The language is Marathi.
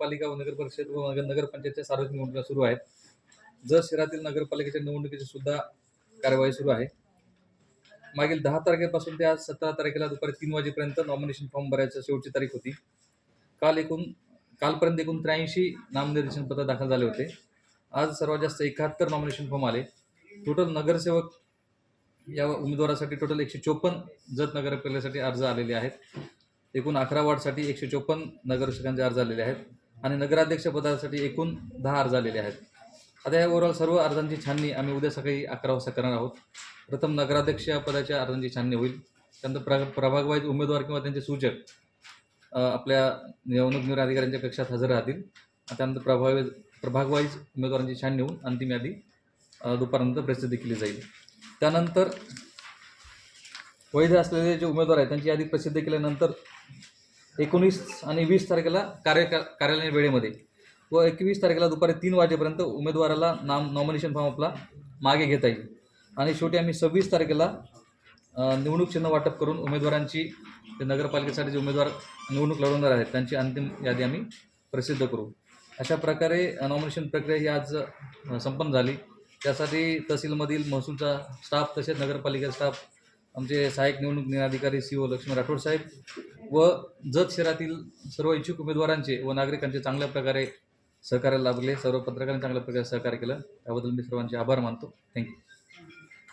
नगरपालिका व नगर परिषद व नगर नगरपंचायतच्या सार्वजनिक निवडणुका सुरू आहेत. जत शहरातील नगरपालिकेच्या निवडणुकीची सुद्धा कार्यवाही सुरू आहे मागील दहा तारखेपासून ते आज सतरा तारखेला दुपारी तीन वाजेपर्यंत नॉमिनेशन फॉर्म भरायची शेवटची तारीख होती. काल एकूण कालपर्यंत एकूण त्र्याऐंशी नामनिर्देशन पत्र दाखल झाले होते. आज सर्वात जास्त एकाहत्तर नॉमिनेशन फॉर्म आले. टोटल नगरसेवक या उमेदवारासाठी टोटल एकशे चोपन्न जत नगरपालिकेसाठी अर्ज आलेले आहेत. एकूण अकरा वार्डसाठी एकशे चोपन्न नगरसेवकांचे अर्ज आलेले आहेत. आणि नगराध्यक्ष पदासाठी एकूण दहा अर्ज आलेले आहेत. आता या ओव्हरऑल सर्व अर्जांची छाननी आम्ही उद्या सकाळी अकरा वाजता करणार आहोत. प्रथम नगराध्यक्ष पदाच्या अर्जांची छाननी होईल. त्यानंतर प्र प्रभागवाईज उमेदवार किंवा त्यांचे सूचक आपल्या निवडणूक निर्णय अधिकाऱ्यांच्या कक्षात हजर राहतील. त्यानंतर प्रभाग प्रभागवाईज उमेदवारांची छाननी होऊन अंतिम यादी दुपारनंतर प्रसिद्ध केली जाईल. त्यानंतर वैध असलेले जे उमेदवार आहेत त्यांची यादी प्रसिद्ध केल्यानंतर एकोणीस आणि वीस तारखेला कार्य कार्यालयीन वेळेमध्ये व एकवीस तारखेला दुपारी तीन वाजेपर्यंत उमेदवाराला नाम नॉमिनेशन फॉर्म आपला मागे घेता येईल. आणि शेवटी आम्ही सव्वीस तारखेला निवडणूक चिन्ह वाटप करून उमेदवारांची ते नगरपालिकेसाठी जे उमेदवार निवडणूक लढवणार आहेत त्यांची अंतिम यादी आम्ही प्रसिद्ध करू. अशा प्रकारे नॉमिनेशन प्रक्रिया ही आज संपन्न झाली. त्यासाठी तहसीलमधील महसूलचा स्टाफ तसेच नगरपालिका स्टाफ आमचे सहाय्यक निवडणूक निर्णय अधिकारी सी ओ लक्ष्मी राठोड साहेब व जत शहरातील सर्व इच्छुक उमेदवारांचे व नागरिकांचे चांगल्या प्रकारे सहकार्य लाभले. सर्व पत्रकारांनी चांगल्या प्रकारे सहकार्य केलं. त्याबद्दल मी सर्वांचे आभार मानतो. थँक्यू